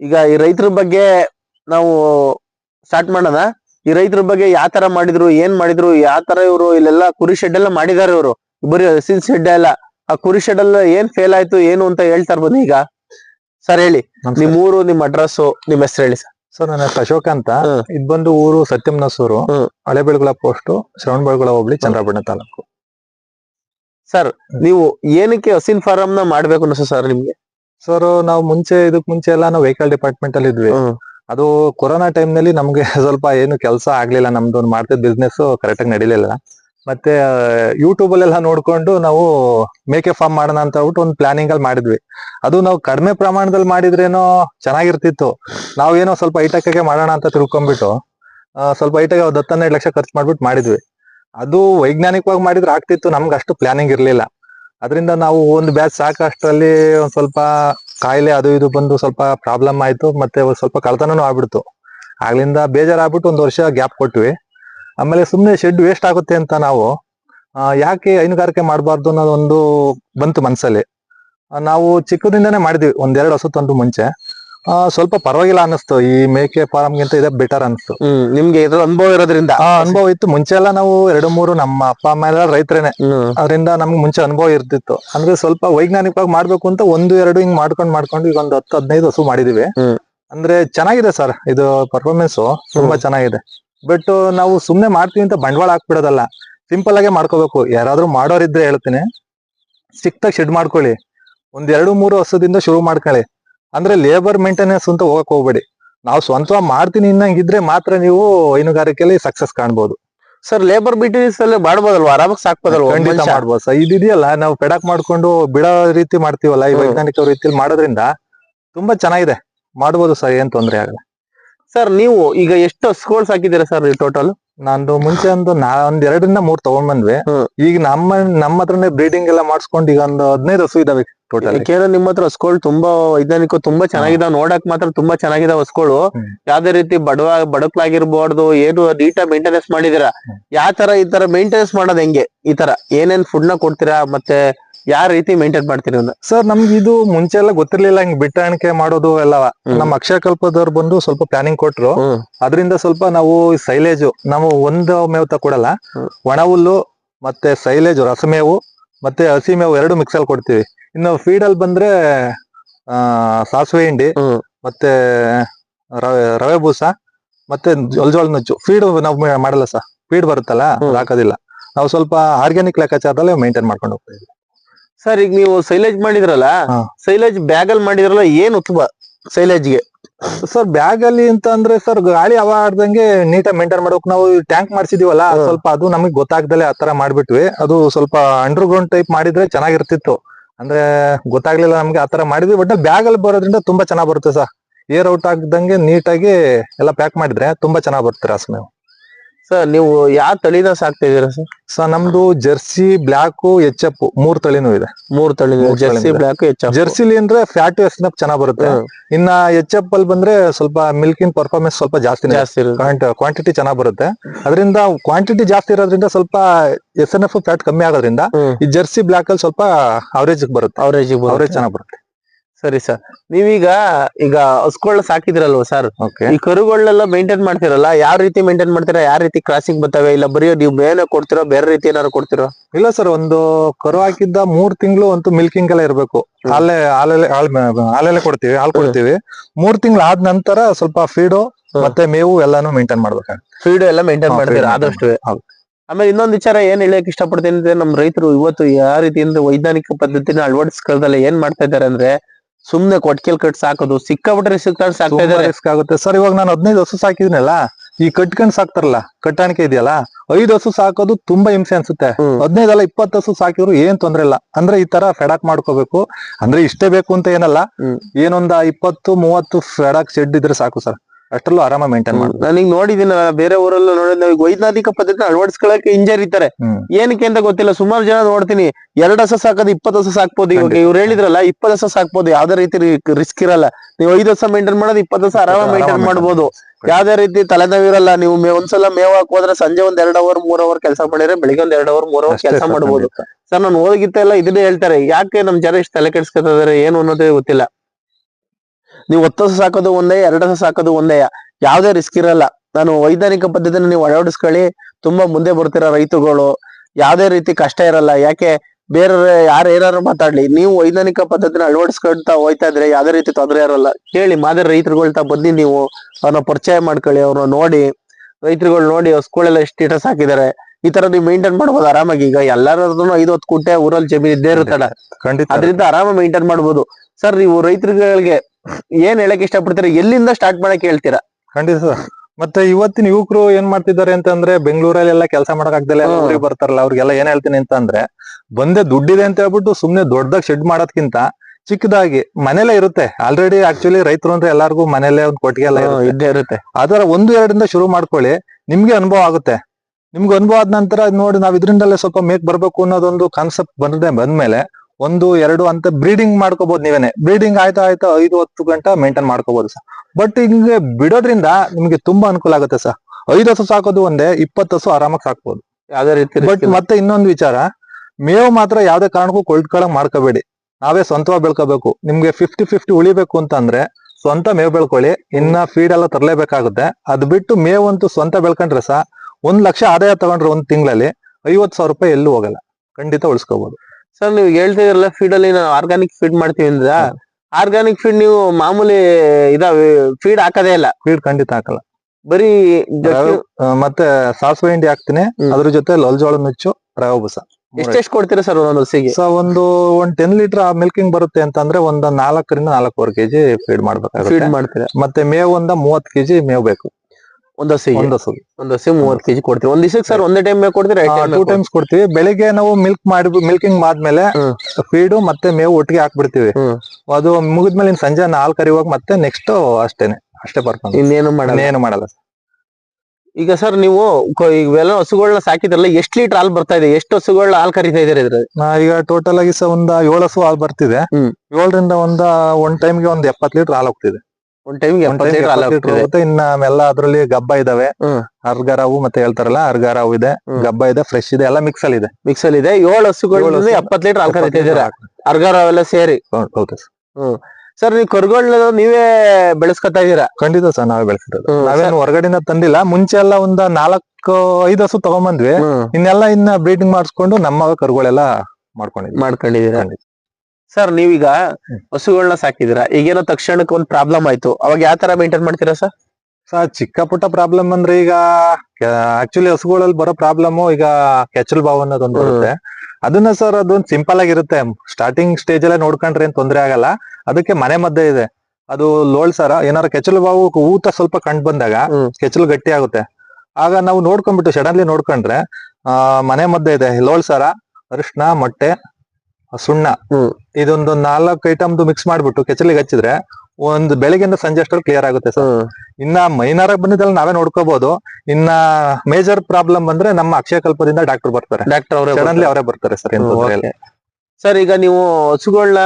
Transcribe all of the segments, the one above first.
ಈಗ ಈ ರೈತರ ಬಗ್ಗೆ ನಾವು ಸ್ಟಾರ್ಟ್ ಮಾಡೋಣ. ಈ ರೈತರ ಬಗ್ಗೆ ಯಾವ ತರ ಮಾಡಿದ್ರು ಏನ್ ಮಾಡಿದ್ರು ಯಾವ ತರ ಇವರು ಇಲ್ಲೆಲ್ಲ ಕುರಿ ಶೆಡ್ ಎಲ್ಲ ಮಾಡಿದಾರೆ ಇವರು. ಬರೀ ಹಸಿನ್ ಶೆಡ್ ಎಲ್ಲ ಆ ಕುರಿ ಶೆಡ್ ಎಲ್ಲ ಏನ್ ಫೇಲ್ ಆಯ್ತು ಏನು ಅಂತ ಹೇಳ್ತಾರ ಬನ್ನಿ ಈಗ. ಸರ್ ಹೇಳಿ ನಿಮ್ ಊರು ನಿಮ್ ಅಡ್ರೆಸ್ ನಿಮ್ ಹೆಸರು ಹೇಳಿ ಸರ್ ಸರ್ ನನ್ನ ಹೆಸರು ಅಶೋಕ್ ಅಂತ. ಇದ್ ಬಂದು ಊರು ಸತ್ಯಮ್ನಸೂರು. ಹಳೆ ಬೆಳಗುಳ ಪೋಸ್ಟ್ ಶ್ರವಣಬೆಳಗುಳ ಹೋಬಳಿ ಚಂದ್ರಬಣ್ಣ ತಾಲೂಕು. ಸರ್ ನೀವು ಏನಕ್ಕೆ ಹಸಿನ್ ಫಾರಂ ನ ಮಾಡ್ಬೇಕು ಅನ್ಸ ಸರ್ ನಿಮ್ಗೆ? ಸರ್ ನಾವು ಮುಂಚೆ ಇದಕ್ ಮುಂಚೆ ಎಲ್ಲ ನಾವು ವೆಹಿಕಲ್ ಡಿಪಾರ್ಟ್ಮೆಂಟ್ ಅಲ್ಲಿ ಇದ್ವಿ. ಅದು ಕೊರೋನಾ ಟೈಮ್ನಲ್ಲಿ ನಮ್ಗೆ ಸ್ವಲ್ಪ ಏನು ಕೆಲಸ ಆಗ್ಲಿಲ್ಲ ನಮ್ದು ಒಂದು ಮಾಡ್ತಿದ್ ಬಿಸ್ನೆಸ್ ಕರೆಕ್ಟ್ ಆಗಿ ನಡಿಲಿಲ್ಲ. ಮತ್ತೆ ಯೂಟ್ಯೂಬ್ ಅಲ್ಲೆಲ್ಲ ನೋಡ್ಕೊಂಡು ನಾವು ಮೇಕೆ ಫಾರ್ಮ್ ಮಾಡೋಣ ಅಂತ ಹೇಳ್ಬಿಟ್ಟು ಒಂದು ಪ್ಲಾನಿಂಗ್ ಅಲ್ಲಿ ಮಾಡಿದ್ವಿ. ಅದು ನಾವು ಕಡಿಮೆ ಪ್ರಮಾಣದಲ್ಲಿ ಮಾಡಿದ್ರೇನೋ ಚೆನ್ನಾಗಿರ್ತಿತ್ತು. ನಾವೇನೋ ಸ್ವಲ್ಪ ಐಟಕ್ಕೆ ಮಾಡೋಣ ಅಂತ ತಿಳ್ಕೊಂಡ್ಬಿಟ್ಟು ಸ್ವಲ್ಪ ಐಟಕ್ಕೆ ಒಂದು ಹತ್ತೆರಡು ಲಕ್ಷ ಖರ್ಚು ಮಾಡ್ಬಿಟ್ಟು ಮಾಡಿದ್ವಿ. ಅದು ವೈಜ್ಞಾನಿಕವಾಗಿ ಮಾಡಿದ್ರೆ ಆಗ್ತಿತ್ತು ನಮ್ಗೆ ಅಷ್ಟು ಪ್ಲಾನಿಂಗ್ ಇರ್ಲಿಲ್ಲ. ಅದರಿಂದ ನಾವು ಒಂದು ಬ್ಯಾಚ್ ಸಾಕಷ್ಟರಲ್ಲಿ ಒಂದು ಸ್ವಲ್ಪ ಕಾಯಿಲೆ ಅದು ಇದು ಬಂದು ಸ್ವಲ್ಪ ಪ್ರಾಬ್ಲಮ್ ಆಯ್ತು, ಮತ್ತೆ ಒಂದ್ ಸ್ವಲ್ಪ ಕಳ್ತನೂ ಆಗ್ಬಿಡ್ತು. ಆಗ್ಲಿಂದ ಬೇಜಾರಾಗ್ಬಿಟ್ಟು ಒಂದು ವರ್ಷ ಗ್ಯಾಪ್ ಕೊಟ್ವಿ. ಆಮೇಲೆ ಸುಮ್ಮನೆ ಶೆಡ್ ವೇಸ್ಟ್ ಆಗುತ್ತೆ ಅಂತ ನಾವು ಯಾಕೆ ಹೈನುಗಾರಿಕೆ ಮಾಡಬಾರ್ದು ಅನ್ನೋದೊಂದು ಬಂತು ಮನಸ್ಸಲ್ಲಿ ನಾವು ಚಿಕ್ಕದಿಂದಾನೇ ಮಾಡಿದ್ವಿ ಒಂದೆರಡು ಹೊಸ ತಂದು ಮುಂಚೆ. ಸ್ವಲ್ಪ ಪರವಾಗಿಲ್ಲ ಅನಿಸ್ತು ಈ ಮೇಕೆ ಫಾರ್ಮ್ಗಿಂತ ಇದೆ ಬೆಟರ್ ಅನಿಸ್ತು ನಿಮ್ಗೆ ಇದ್ರ ಅನುಭವ ಇರೋದ್ರಿಂದ. ಅನುಭವ ಇತ್ತು. ಮುಂಚೆ ಎಲ್ಲ ನಾವು ಎರಡು ಮೂರು ನಮ್ಮ ಅಪ್ಪ ಅಮ್ಮ ಎಲ್ಲ ರೈತರೇನೆ. ಅದರಿಂದ ನಮ್ಗೆ ಮುಂಚೆ ಅನುಭವ ಇರ್ತಿತ್ತು. ಅಂದ್ರೆ ಸ್ವಲ್ಪ ವೈಜ್ಞಾನಿಕವಾಗಿ ಮಾಡ್ಬೇಕು ಅಂತ ಒಂದು ಎರಡು ಹಿಂಗ್ ಮಾಡ್ಕೊಂಡ್ ಮಾಡ್ಕೊಂಡು ಈಗ ಒಂದು ಹತ್ತು ಹದಿನೈದು ಹಸು ಮಾಡಿದೀವಿ. ಅಂದ್ರೆ ಚೆನ್ನಾಗಿದೆ ಸರ್ ಇದು ಪರ್ಫಾರ್ಮೆನ್ಸ್ ತುಂಬಾ ಚೆನ್ನಾಗಿದೆ. ಬಟ್ ನಾವು ಸುಮ್ನೆ ಮಾಡ್ತೀವಿ ಅಂತ ಬಂಡವಾಳ ಹಾಕ್ಬಿಡೋದಲ್ಲ. ಸಿಂಪಲ್ ಆಗೇ ಮಾಡ್ಕೋಬೇಕು. ಯಾರಾದ್ರೂ ಮಾಡೋರಿದ್ರೆ ಹೇಳ್ತೀನಿ. ಸಿಕ್ತಾಗ ಶೆಡ್ ಮಾಡ್ಕೊಳ್ಳಿ. ಒಂದ್ ಎರಡು ಮೂರು ವರ್ಷದಿಂದ ಶುರು ಮಾಡ್ಕೊಳ್ಳಿ. ಅಂದ್ರೆ ಲೇಬರ್ ಮೇಂಟೆನೆನ್ಸ್ ಅಂತ ಹೋಗಕ್ ಹೋಗ್ಬೇಡಿ. ನಾವು ಸ್ವಂತ ಮಾಡ್ತೀನಿ ಇನ್ನಂಗಿದ್ರೆ ಮಾತ್ರ ನೀವು ಹೈನುಗಾರಿಕೆಯಲ್ಲಿ ಸಕ್ಸಸ್ ಕಾಣ್ಬೋದು. ಸರ್ ಲೇಬರ್ ಬಿಟ್ಟಿಸ್ ಅಲ್ಲಿ ಮಾಡ್ಬೋದಲ್ವಾ? ಆರಾಮಾಗಿ ಸಾಕ್ಬೋದಲ್ವಾ ಖಂಡಿತ? ಮಾಡ್ಬೋದು ಸರ್ ಇದೆಯಲ್ಲ ನಾವು ಪೆಡಾಕ್ ಮಾಡ್ಕೊಂಡು ಬಿಡೋ ರೀತಿ ಮಾಡ್ತೀವಲ್ಲ ಈ ವೈಜ್ಞಾನಿಕ ರೀತಿಯಲ್ಲಿ ಮಾಡೋದ್ರಿಂದ ತುಂಬಾ ಚೆನ್ನಾಗಿದೆ. ಮಾಡ್ಬೋದು ಸರ್ ಏನ್ ತೊಂದ್ರೆ ಆಗಲ್ಲ. ಸರ್ ನೀವು ಈಗ ಎಷ್ಟು ಹಸುಗಳು ಹಾಕಿದ್ದೀರಾ ಸರ್ ಟೋಟಲ್ ನಂದು ಮುಂಚೆ ಒಂದು ನಾ ಒಂದ್ ಎರಡರಿಂದ ಮೂರ್ ತಗೊಂಡ್ ಬಂದ್ವಿ. ಈಗ ನಮ್ಮ ನಮ್ಮ ಹತ್ರನೇ ಬ್ರೀಡಿಂಗ್ ಎಲ್ಲ ಮಾಡ್ಸ್ಕೊಂಡು ಈಗ ಒಂದು ಹದಿನೈದು ಹಸು ಇದಾವೆ ಟೋಟಲ್ ಯಾಕೆಂದ್ರೆ ನಿಮ್ಮ ಹತ್ರ ಹಸುಗಳು ತುಂಬಾ ವೈಜ್ಞಾನಿಕ ತುಂಬಾ ಚೆನ್ನಾಗಿದಾವ. ನೋಡಕ್ ಮಾತ್ರ ತುಂಬಾ ಚೆನ್ನಾಗಿದಾವ ಹಸುಗಳು. ಯಾವ್ದೇ ರೀತಿ ಬಡವ ಬಡಕ್ಲಾಗಿರ್ಬಾರ್ದು ಏನು ನೀಟಾಗಿ ಮೇಂಟೆನೆನ್ಸ್ ಮಾಡಿದೀರಾ. ಯಾವ ತರ ಈ ತರ ಮೇಂಟೆನೆನ್ಸ್ ಮಾಡೋದ್ ಹೆಂಗೆ? ಈ ತರ ಏನೇನ್ ಫುಡ್ನ ಕೊಡ್ತೀರಾ? ಮತ್ತೆ ಯಾವ ರೀತಿ ಮೇಂಟೈನ್ ಮಾಡ್ತೀರಿ ಸರ್ ನಮ್ಗೆ ಇದು ಮುಂಚೆ ಎಲ್ಲ ಗೊತ್ತಿರ್ಲಿಲ್ಲ ಹಿಂಗ್ ಬಿಟ್ಟಾಣಿಕೆ ಮಾಡೋದು ಎಲ್ಲ. ನಮ್ ನಮ್ಮ ಅಕ್ಷಯ ಕಲ್ಪದವ್ರು ಬಂದು ಸ್ವಲ್ಪ ಪ್ಲಾನಿಂಗ್ ಕೊಟ್ರು. ಅದರಿಂದ ಸ್ವಲ್ಪ ನಾವು ಸೈಲೇಜ್ ನಾವು ಒಂದು ಮೇವು ತಕೊಡಲ್ಲ ಒಣಹುಲ್ಲು ಒಣ ಹುಲ್ಲು ಮತ್ತೆ ಸೈಲೇಜ್ ರಸಮೇವು ಮತ್ತೆ ಹಸಿ ಮೇವು ಎರಡು ಮಿಕ್ಸ್ ಅಲ್ಲಿ ಕೊಡ್ತೀವಿ. ಇನ್ನು ಫೀಡ್ ಅಲ್ಲಿ ಬಂದ್ರೆ ಆ ಸಾಸಿವೆ ಹಿಂಡಿ ಮತ್ತೆ ರವೆ ರವೆ ಬೂಸ ಮತ್ತೆ ಜೋಳ ಜೋಳ ನುಚ್ಚು. ಫೀಡ್ ನಾವು ಮಾಡಲ್ಲ ಸರ್. ಫೀಡ್ ಬರುತ್ತಲ್ಲ. ಹಾಕೋದಿಲ್ಲ. ನಾವು ಸ್ವಲ್ಪ ಆರ್ಗ್ಯಾನಿಕ್ ಲೆಕ್ಕಾಚಾರದಲ್ಲಿ ಮೇಂಟೈನ್ ಮಾಡ್ಕೊಂಡು ಹೋಗ್ತೀವಿ ಸರ್ ಈಗ ನೀವು ಸೈಲೇಜ್ ಮಾಡಿದ್ರಲ್ಲ ಹಾ. ಸೈಲೇಜ್ ಬ್ಯಾಗ್ ಅಲ್ಲಿ ಮಾಡಿದ್ರಲ್ಲ ಏನ್ ಉತ್ತಮ ಸೈಲೇಜ್ಗೆ ಸರ್ ಬ್ಯಾಗ್ ಅಲ್ಲಿ ಅಂತ ಅಂದ್ರೆ ಸರ್ ಗಾಳಿ ಹವಾ ಆಡ್ದಂಗೆ ನೀಟಾಗಿ ಮೇಂಟೈನ್ ಮಾಡ್ಬೇಕು. ನಾವು ಟ್ಯಾಂಕ್ ಮಾಡ್ಸಿದೀವಲ್ಲ. ಸ್ವಲ್ಪ ಅದು ನಮಗೆ ಗೊತ್ತಾಗ್ದಲೆ ಆತರ ಮಾಡ್ಬಿಟ್ವಿ. ಅದು ಸ್ವಲ್ಪ ಅಂಡರ್ ಗ್ರೌಂಡ್ ಟೈಪ್ ಮಾಡಿದ್ರೆ ಚೆನ್ನಾಗಿರ್ತಿತ್ತು. ಅಂದ್ರೆ ಗೊತ್ತಾಗ್ಲಿಲ್ಲ ನಮ್ಗೆ ತರ ಮಾಡಿದ್ವಿ. ಬಟ್ ಬ್ಯಾಗ್ ಅಲ್ಲಿ ಬರೋದ್ರಿಂದ ತುಂಬಾ ಚೆನ್ನಾಗ್ ಬರುತ್ತೆ ಸರ್ ಏರ್ ಔಟ್ ಆಗ್ದಂಗೆ ನೀಟಾಗಿ ಎಲ್ಲ ಪ್ಯಾಕ್ ಮಾಡಿದ್ರೆ ತುಂಬಾ ಚೆನ್ನಾಗ್ ಬರುತ್ತೆ ರಸ್ಮೇವು ಸರ್ ನೀವು ಯಾವ ತಳಿನ ಸಾಕ್ತಾ ಇದೀರಾ ಸರ್ ಸರ್ ನಮ್ದು ಜರ್ಸಿ ಬ್ಲಾಕ್ ಎಚ್ ಎಫ್ ಮೂರ್ ತಳಿನೂ ಇದೆ. ಮೂರ್ ತಳಿ ಜರ್ಸಿ ಬ್ಲಾಕ್ ಎಚ್ ಎಫ್ ಜರ್ಸಿಲಿ ಅಂದ್ರೆ ಫ್ಯಾಟ್ ಎಸ್ ಚೆನ್ನಾಗ್ ಬರುತ್ತೆ. ಇನ್ನ ಎಚ್ ಎಫ್ ಅಲ್ಲಿ ಬಂದ್ರೆ ಸ್ವಲ್ಪ ಮಿಲ್ಕಿನ್ ಪರ್ಫಾರ್ಮೆನ್ಸ್ ಸ್ವಲ್ಪ ಜಾಸ್ತಿ ಜಾಸ್ತಿ ಕ್ವಾಂಟಿಟಿ ಚೆನ್ನಾಗ್ ಬರುತ್ತೆ. ಅದರಿಂದ ಕ್ವಾಂಟಿಟಿ ಜಾಸ್ತಿ ಇರೋದ್ರಿಂದ ಸ್ವಲ್ಪ ಎಸ್ ಎನ್ ಎಫ್ ಫ್ಯಾಟ್ ಕಮ್ಮಿ ಆಗೋದ್ರಿಂದ ಈ ಜರ್ಸಿ ಬ್ಲಾಕ್ ಅಲ್ಲಿ ಸ್ವಲ್ಪ ಅವರೇಜ್ ಬರುತ್ತೆ. ಅವರೇಜ್ ಅವರೇಜ್ ಚೆನ್ನಾಗ್ ಬರುತ್ತೆ. ಸರಿ ಸರ್ ನೀವೀಗ ಈಗ ಹಸ್ಕೊಳ್ಳ ಸಾಕಿದ್ರಲ್ವ ಸರ್ ಈ ಕರುಗಳನ್ನೆಲ್ಲ ಮೇಂಟೈನ್ ಮಾಡ್ತಿರಲ್ಲ ಯಾವ ರೀತಿ ಮೇಂಟೈನ್ ಮಾಡ್ತೀರಾ ಯಾವ ರೀತಿ ಕ್ರಾಸಿಂಗ್ ಬರ್ತವೆ ಇಲ್ಲ ಬರೀ ನೀವು ಮೇನೆ ಕೊಡ್ತಿರೋ ಬೇರೆ ರೀತಿ ಏನಾದ್ರು ಕೊಡ್ತಿರೋ? ಇಲ್ಲ ಸರ್ ಒಂದು ಕರು ಹಾಕಿದ್ದ ಮೂರ್ ತಿಂಗಳು ಅಂತೂ ಮಿಲ್ಕಿಂಗ್ ಎಲ್ಲ ಇರಬೇಕು. ಅಲ್ಲೇ ಹಾಲೆ ಹಾಲೆಲೆ ಹಾಲ್ ಹಾಲೆಲೆ ಕೊಡ್ತೀವಿ ಹಾಲು ಕೊಡ್ತೀವಿ. ಮೂರ್ ತಿಂಗಳು ಆದ ನಂತರ ಸ್ವಲ್ಪ ಫೀಡು ಮತ್ತೆ ಮೇವು ಎಲ್ಲಾನು ಮೇಂಟೈನ್ ಮಾಡ್ಬೇಕು ಫೀಡು ಎಲ್ಲ ಮೇಂಟೈನ್ ಮಾಡ್ತೀರಾ ಆದಷ್ಟು? ಆಮೇಲೆ ಇನ್ನೊಂದು ವಿಚಾರ ಏನ್ ಹೇಳಕ್ ಇಷ್ಟಪಡ್ತೀನಿ ಅಂದ್ರೆ ನಮ್ ರೈತರು ಇವತ್ತು ಯಾವ ರೀತಿಯಿಂದ ವೈಜ್ಞಾನಿಕ ಪದ್ಧತಿನ ಅಳವಡಿಸ್ಕೊಳ್ದಲ್ಲ ಏನ್ ಮಾಡ್ತಾ ಇದಾರೆ ಅಂದ್ರೆ ಸುಮ್ನೆ ಕೊಟ್ಕೆಲ್ ಕಟ್ ಸಾಕೋದು ಸಿಕ್ಕಾಬಿಟ್ರೆ ಸಿಕ್ಕಾಡ್ ಸಾಕ್ತಾ ಇದಾರೆ ರಿಸ್ಕ್ ಆಗುತ್ತೆ. ಸರ್ ಇವಾಗ ನಾನು ಹದಿನೈದು ಹಸು ಸಾಕಿದ್ನಲ್ಲ ಈ ಕಟ್ಕೊಂಡ್ ಸಾಕ್ತಾರಲ್ಲ ಕಟ್ಟಾಣಿಕೆ ಇದೆಯಲ್ಲ ಐದು ಹಸು ಸಾಕೋದು ತುಂಬಾ ಹಿಂಸೆ ಅನ್ಸುತ್ತೆ. ಹದಿನೈದಲ್ಲ ಇಪ್ಪತ್ತು ಹಸು ಸಾಕಿದ್ರು ಏನ್ ತೊಂದ್ರೆ ಇಲ್ಲ. ಅಂದ್ರೆ ಈ ತರ ಫೆಡಾಕ್ ಮಾಡ್ಕೋಬೇಕು. ಅಂದ್ರೆ ಇಷ್ಟೇ ಬೇಕು ಅಂತ ಏನಲ್ಲ. ಏನೊಂದ ಇಪ್ಪತ್ತು ಮೂವತ್ತು ಫೆಡಾಕ್ ಶೆಡ್ ಇದ್ರೆ ಸಾಕು ಸರ್. ಅಷ್ಟ್ರಲ್ಲೂ ಆರಾಮ ಮೇಂಟೈನ್ ಮಾಡ್ತಾರೆ ನಾನೀಗ ನೋಡಿದೀನಿ ಬೇರೆ ಊರಲ್ಲೂ ನೋಡಿದ್ರೆ ಈಗ ವೈಜ್ಞಾನಿಕ ಪದ್ಧತಿ ಅಳವಡಿಸ್ಕೊಳಕ್ಕೆ ಹಿಂಜರಿತಾರೆ. ಹ್ಮ್. ಏನಕ್ಕೆ ಅಂತ ಗೊತ್ತಿಲ್ಲ ಸುಮಾರು ಜನ ನೋಡ್ತೀನಿ ಎರಡ್ ಹಸ ಸಾಕೋದು ಇಪ್ಪತ್ತು ಹಸ ಸಾಕ್ಬೋದು ಇವಾಗ. ಇವ್ರು ಹೇಳಿದ್ರಲ್ಲ ಇಪ್ಪತ್ತು ಹಸ ಸಾಕ್ಬೋದು ಯಾವ್ದೇ ರೀತಿ ರಿಸ್ಕ್ ಇರಲ್ಲ. ನೀವು ಐದು ಹಸ ಮೇಂಟೈನ್ ಮಾಡೋದು ಇಪ್ಪತ್ತು ಹಸ ಆರಾಮ ಮೇಂಟೈನ್ ಮಾಡ್ಬೋದು. ಯಾವ್ದೇ ರೀತಿ ತಲೆನೋವಿರಲ್ಲ ನೀವು ಒಂದ್ಸಲ ಮೇವ್ ಹಾಕೋದ್ರೆ ಸಂಜೆ ಒಂದ್ ಎರಡ್ ಅವರ್ ಮೂರ್ ಅವರ್ ಕೆಲಸ ಮಾಡಿದ್ರೆ ಬೆಳಿಗ್ಗೆ ಒಂದ್ ಎರಡ್ ಅವರ್ ಮೂರ್ ಅವರ್ ಕೆಲಸ ಮಾಡ್ಬೋದು. ಸರ್ ನಾನು ಓದಗಿತ್ತ ಎಲ್ಲ ಇದನ್ನೇ ಹೇಳ್ತಾರೆ. ಯಾಕೆ ನಮ್ ಜನ ಇಷ್ಟು ತಲೆ ಕೆಡ್ಸ್ಕೊತಿದಾರೆ ಏನು ಅನ್ನೋದೇ ಗೊತ್ತಿಲ್ಲ. ನೀವು ಹತ್ತು ಹಸು ಸಾಕೋದು ಒಂದೇ ಎರಡು ಹಸು ಸಾಕೋದು ಒಂದೇ ಯಾವುದೇ ರಿಸ್ಕ್ ಇರಲ್ಲ. ನಾನು ವೈಜ್ಞಾನಿಕ ಪದ್ಧತಿನ ನೀವು ಅಳವಡಿಸ್ಕೊಳ್ಳಿ ತುಂಬಾ ಮುಂದೆ ಬರ್ತಿರೋ ರೈತರುಗಳು ಯಾವುದೇ ರೀತಿ ಕಷ್ಟ ಇರಲ್ಲ. ಯಾಕೆ? ಬೇರೆ ಯಾರು ಏನಾರು ಮಾತಾಡ್ಲಿ. ನೀವು ವೈಜ್ಞಾನಿಕ ಪದ್ಧತಿನ ಅಳವಡಿಸ್ಕೊಳ್ತಾ ಹೋಯ್ತಾ ಇದ್ರೆ ಯಾವುದೇ ರೀತಿ ತೊಂದರೆ ಇರಲ್ಲ. ಕೇಳಿ ಮಾದರಿ ರೈತರುಗಳ್ತಾ ಬನ್ನಿ ನೀವು. ಅವ್ರನ್ನ ಪರಿಚಯ ಮಾಡ್ಕೊಳ್ಳಿ ಅವ್ರನ್ನ ನೋಡಿ. ರೈತರುಗಳು ನೋಡಿ ಹಸುಗಳೆಲ್ಲ ಎಷ್ಟು ಸ್ಟೇಟಸ್ ಹಾಕಿದ್ದಾರೆ. ಈ ತರ ನೀವು ಮೇಂಟೈನ್ ಮಾಡ್ಬೋದು ಆರಾಮಾಗಿ. ಈಗ ಎಲ್ಲರದ್ದು ಐದು ಹೊತ್ತು ಕುಂಟೆ ಊರಲ್ಲಿ ಜಮೀನ್ ಇದ್ದೇ ಇರುತ್ತಲ್ಲ. ಅದರಿಂದ ಆರಾಮ ಮೇಂಟೈನ್ ಮಾಡ್ಬೋದು. ಸರ್ ನೀವು ರೈತರುಗಳಿಗೆ ಏನ್ ಹೇಳಕ್ ಇಷ್ಟಪಡ್ತೀರಾ? ಎಲ್ಲಿಂದ ಸ್ಟಾರ್ಟ್ ಮಾಡಕ್ ಹೇಳ್ತೀರಾ? ಖಂಡಿತ ಸರ್. ಮತ್ತೆ ಇವತ್ತಿನ ಯುವಕರು ಏನ್ ಮಾಡ್ತಿದ್ದಾರೆ ಅಂತಂದ್ರೆ ಬೆಂಗಳೂರಲ್ಲಿ ಎಲ್ಲ ಕೆಲಸ ಮಾಡಕ್ ಆಗ್ದಲ್ಲ. ಊರಿಗೆ ಬರ್ತಾರಲ್ಲ ಅವ್ರಿಗೆಲ್ಲ ಏನ್ ಹೇಳ್ತೀನಿ ಅಂತಂದ್ರೆ ಬಂದೆ ದುಡ್ಡಿದೆ ಅಂತ ಹೇಳ್ಬಿಟ್ಟು ಸುಮ್ನೆ ದೊಡ್ಡದಾಗ ಶೆಡ್ ಮಾಡೋದ್ಕಿಂತ ಚಿಕ್ಕದಾಗಿ ಮನೇಲೆ ಇರುತ್ತೆ. ಆಲ್ರೆಡಿ ಆಕ್ಚುಲಿ ರೈತರು ಅಂದ್ರೆ ಎಲ್ಲಾರ್ಗು ಮನೇಲೆ ಒಂದ್ ಕೊಟ್ಟಿಗೆ ಎಲ್ಲ ಇರುತ್ತೆ. ಇದ್ದೇ ಇರುತ್ತೆ. ಅದರ ಒಂದು ಎರಡರಿಂದ ಶುರು ಮಾಡ್ಕೊಳ್ಳಿ ನಿಮ್ಗೆ ಅನುಭವ ಆಗುತ್ತೆ. ನಿಮ್ಗೆ ಅನುಭವ ಆದ ನಂತರ ನೋಡಿ ನಾವ್ ಇದರಿಂದಲೇ ಸ್ವಲ್ಪ ಮೇಕ್ ಬರ್ಬೇಕು ಅನ್ನೋದೊಂದು ಕಾನ್ಸೆಪ್ಟ್ ಬಂದ್ರೆ ಬಂದ್ಮೇಲೆ ಒಂದು ಎರಡು ಅಂತ ಬ್ರೀಡಿಂಗ್ ಮಾಡ್ಕೋಬಹುದು ನೀವೇನೆ. ಬ್ರೀಡಿಂಗ್ ಆಯ್ತಾ ಆಯ್ತಾ ಐದು ಹತ್ತು ಗಂಟೆ ಮೇಂಟೈನ್ ಮಾಡ್ಕೋಬಹುದು ಸರ್ ಬಟ್ ಹಿಂಗೆ ಬಿಡೋದ್ರಿಂದ ನಿಮ್ಗೆ ತುಂಬಾ ಅನುಕೂಲ ಆಗುತ್ತೆ ಸರ್ ಐದು ಹಸು ಸಾಕೋದು ಒಂದೇ ಇಪ್ಪತ್ತು ಹಸು ಆರಾಮಾಗಿ ಸಾಕ್ಬೋದು. ಯಾವ್ದೇ ರೀತಿ ಬಟ್ ಮತ್ತೆ ಇನ್ನೊಂದು ವಿಚಾರ ಮೇವು ಮಾತ್ರ ಯಾವ್ದೇ ಕಾರಣಕ್ಕೂ ಕೊಳ್ಕೊಳಕ್ ಮಾಡ್ಕೋಬೇಡಿ. ನಾವೇ ಸ್ವಂತವಾಗಿ ಬೆಳ್ಕೋಬೇಕು. ನಿಮ್ಗೆ ಫಿಫ್ಟಿ ಫಿಫ್ಟಿ ಉಳಿಬೇಕು ಅಂತಂದ್ರೆ ಸ್ವಂತ ಮೇವು ಬೆಳ್ಕೊಳ್ಳಿ. ಇನ್ನ ಫೀಡ್ ಎಲ್ಲ ತರಲೇಬೇಕಾಗುತ್ತೆ. ಅದ್ ಬಿಟ್ಟು ಮೇವಂತೂ ಸ್ವಂತ ಬೆಳ್ಕೊಂಡ್ರೆ ಸಹ ಒಂದ್ ಲಕ್ಷ ಆದಾಯ ತಗೊಂಡ್ರೆ ಒಂದ್ ತಿಂಗಳಲ್ಲಿ ಐವತ್ ಸಾವಿರ ರೂಪಾಯಿ ಎಲ್ಲೂ ಹೋಗಲ್ಲ. ಖಂಡಿತ ಉಳಿಸ್ಕೋಬಹುದು ಸರ್ ನೀವು ಹೇಳ್ತಿದ್ರಲ್ಲ ಫೀಡ್ ಅಲ್ಲಿ ನಾವು ಆರ್ಗಾನಿಕ್ ಫೀಡ್ ಮಾಡ್ತೀವಿ ಅಂದ್ರ? ಆರ್ಗಾನಿಕ್ ಫೀಡ್ ನೀವು ಮಾಮೂಲಿ ಇದಾವೆ ಫೀಡ್ ಹಾಕದೇ ಇಲ್ಲ? ಫೀಡ್ ಖಂಡಿತ ಹಾಕಲ್ಲ. ಬರೀ ಮತ್ತೆ ಸಾಸಿವೆ ಹಿಂಡಿ ಹಾಕ್ತೀನಿ. ಅದ್ರ ಜೊತೆ ಲಲ್ಜೋಳ ಮಿಚ್ಚು ರವೆ ಬಸ. ಎಷ್ಟೆಷ್ಟು ಕೊಡ್ತೀರಾ ಸರ್ ಒಂದೊಂದು ಹಸಿಗೆ ಸೊ ಒಂದು ಒಂದ್ ಟೆನ್ ಲೀಟರ್ ಮಿಲ್ಕಿಂಗ್ ಬರುತ್ತೆ ಅಂತಂದ್ರೆ ಒಂದ್ ನಾಲ್ಕರಿಂದ ನಾಲ್ಕೂವರೆ ಕೆಜಿ ಫೀಡ್ ಮಾಡ್ಬೇಕಾಗುತ್ತೆ. ಫೀಡ್ ಮಾಡ್ತೀರಾ? ಮತ್ತೆ ಮೇವು ಒಂದ ಮೂವತ್ ಕೆಜಿ ಮೇವು ಬೇಕು. ಒಂದ್ ಹಸಿಗೆ ಒಂದ್ ಹಸು. ಒಂದ್ ಹಸಿ ಮೂವತ್ ಕೆಜಿ ಕೊಡ್ತೀವಿ. ಒಂದ್ ದಿವಸಕ್ಕೆ ಸರ್ ಒಂದೇ ಟೈಮ್ ಕೊಡ್ತೀರಾ ಟೂ ಟೈಮ್ಸ್ ಕೊಡ್ತೀವಿ. ಬೆಳಿಗ್ಗೆ ನಾವು ಮಿಲ್ಕ್ ಮಾಡಿ ಮಿಲ್ಕಿಂಗ್ ಆದ್ಮೇಲೆ. ಫೀಡು ಮತ್ತೆ ಮೇವು ಒಟ್ಟಿಗೆ ಹಾಕ್ಬಿಡ್ತೀವಿ. ಅದು ಮುಗಿದ್ಮೇಲೆ ಸಂಜೆ ನಾಲ್ಕು ಅರಿವಾಗ ಮತ್ತೆ ನೆಕ್ಸ್ಟ್ ಅಷ್ಟೇನೆ. ಅಷ್ಟೇ ಬರ್ಕೊಂಡು. ಇನ್ನೇನು ಮಾಡಲ್ಲ. ಏನು ಮಾಡಲ್ಲ ಈಗ ಸರ್ ನೀವು ಇವೆಲ್ಲ ಹಸುಗಳನ್ನ ಸಾಕಿದ್ರಲ್ಲ ಎಷ್ಟು ಲೀಟರ್ ಹಾಲು ಬರ್ತಾ ಇದೆ? ಎಷ್ಟು ಹಸುಗಳನ್ನ ಹಾಲು ಕರಿತಾ ಇದಾರೆ ಈಗ ಟೋಟಲ್ ಆಗಿ ಸಹ ಒಂದ ಏಳು ಹಸು ಹಾಲು ಬರ್ತಿದೆ. ಏಳರಿಂದ ಒಂದ ಒಂದ್ ಟೈಮ್ಗೆ ಒಂದ್ ಎಪ್ಪತ್ ಲೀಟರ್ ಹಾಲು ಹೋಗ್ತಿದೆ. ಒಂದ್ ಹೋಗುತ್ತೆ. ಇನ್ನ ಎಲ್ಲ ಅದ್ರಲ್ಲಿ ಗಬ್ಬ ಇದಾವೆ. ಅರ್ಗರಾವು ಮತ್ತೆ ಹೇಳ್ತಾರಲ್ಲ ಅರ್ಗರಾವು ಇದೆ. ಗಬ್ಬ ಇದೆ ಫ್ರೆಶ್ ಇದೆ ಎಲ್ಲ ಮಿಕ್ಸ್ ಅಲ್ಲಿ ಇದೆ. ಮಿಕ್ಸ್ ಅಲ್ಲಿ ಇದೆ. ಏಳು ಹಸುಗಳು. ಎಪ್ಪತ್ ಲೀಟರ್ ಹಾಲ್ ಎಪ್ಪತ್ತು ಕರಿತಾ liter ಇದ್ದೀರಾ ಹಾಕ್ತೀವಿ. ಅರ್ಗಾರ ಸೇರಿ ಹೌದು, ಹ್ಮ್. ಸರ್ ನೀವು ಕರುಗಳನ್ನ ನೀವೇ ಬೆಳೆಸ್ಕೊತಾ ಇದೀರಾ ಖಂಡಿತ ಸರ್ ನಾವೇ ಬೆಳೆಸಿರೋದು. ನಾವೇನು ಹೊರಗಡೆಯಿಂದ ತಂದಿಲ್ಲ. ಮುಂಚೆ ಎಲ್ಲ ಒಂದ್ ನಾಲ್ಕು ಐದು ಹಸು ತಗೊಂಬಂದ್ವಿ. ಇನ್ನೆಲ್ಲ ಇನ್ನ ಬ್ರೀಡಿಂಗ್ ಮಾಡಿಸ್ಕೊಂಡು ನಮ್ಮ ಕರುಗಳೆಲ್ಲ ಮಾಡ್ಕೊಂಡಿದ್ವಿ ಮಾಡ್ಕೊಂಡಿದೀರಾ. ಸರ್ ನೀವೀಗ. ಹಸುಗಳನ್ನ ಸಾಕಿದಿರಾ ಈಗೇನೋ ತಕ್ಷಣಕ್ಕೆ ಒಂದ್ ಪ್ರಾಬ್ಲಮ್ ಆಯ್ತು. ಅವಾಗ ಯಾವ ತರ ಮೇಂಟೈನ್ ಮಾಡ್ತೀರಾ ಸರ್ ಸರ್ ಚಿಕ್ಕ ಪುಟ್ಟ ಪ್ರಾಬ್ಲಮ್ ಅಂದ್ರೆ ಈಗ ಆಕ್ಚುಲಿ ಹಸುಗಳಲ್ಲಿ ಬರೋ ಪ್ರಾಬ್ಲಮ್ ಈಗ ಕೆಚಲ್ ಬಾವು ಅನ್ನೋದೊಂದು ಒಂದು ಬರುತ್ತೆ. ಅದನ್ನ ಸರ್ ಅದೊಂದು ಸಿಂಪಲ್ ಆಗಿರುತ್ತೆ. ಸ್ಟಾರ್ಟಿಂಗ್ ಸ್ಟೇಜ್ ಅಲ್ಲೇ ನೋಡ್ಕೊಂಡ್ರೆ ಏನ್ ತೊಂದ್ರೆ ಆಗಲ್ಲ. ಅದಕ್ಕೆ ಮನೆ ಮದ್ದೆ ಇದೆ. ಅದು ಲೋಳ್ ಸರ ಏನಾರ ಕೆಚಲ್ ಬಾವು ಊತ ಸ್ವಲ್ಪ ಕಂಡು ಬಂದಾಗ ಕೆಚಲ್ ಗಟ್ಟಿ ಆಗುತ್ತೆ. ಆಗ ನಾವು ನೋಡ್ಕೊಂಡ್ಬಿಟ್ಟು ಸಡನ್ಲಿ ನೋಡ್ಕೊಂಡ್ರೆ ಆ ಮನೆ ಮದ್ದೆ ಇದೆ. ಲೋಳ್ ಸರ ಅರಿಶಿನ ಮೊಟ್ಟೆ ಸುಣ್ಣ. ಇದೊಂದು ನಾಲ್ಕು ಐಟಮ್ದು ಮಿಕ್ಸ್ ಮಾಡ್ಬಿಟ್ಟು ಕೆಚ್ಚಲಿಗೆ ಹಚ್ಚಿದ್ರೆ ಒಂದು ಬೆಳಗ್ಗೆಯಿಂದ ಸಂಜೆ ಅಷ್ಟರಲ್ಲಿ ಕ್ಲಿಯರ್ ಆಗುತ್ತೆ ಸರ್. ಇನ್ನ ಮೈನರ್ ಆಗಿ ಬಂದಿದ್ದಲ್ಲಿ ನಾವೇ ನೋಡ್ಕೋಬಹುದು ಇನ್ನ ಮೇಜರ್ ಪ್ರಾಬ್ಲಮ್ ಬಂದ್ರೆ ನಮ್ಮ ಅಕ್ಷಯ ಕಲ್ಪದಿಂದ ಡಾಕ್ಟರ್ ಬರ್ತಾರೆ. ಡಾಕ್ಟರ್ ಅವರೇ ಸಡನ್ಲಿ ಅವರೇ ಬರ್ತಾರೆ ಸರ್. ಸರ್ ಈಗ ನೀವು ಹಸುಗಳನ್ನ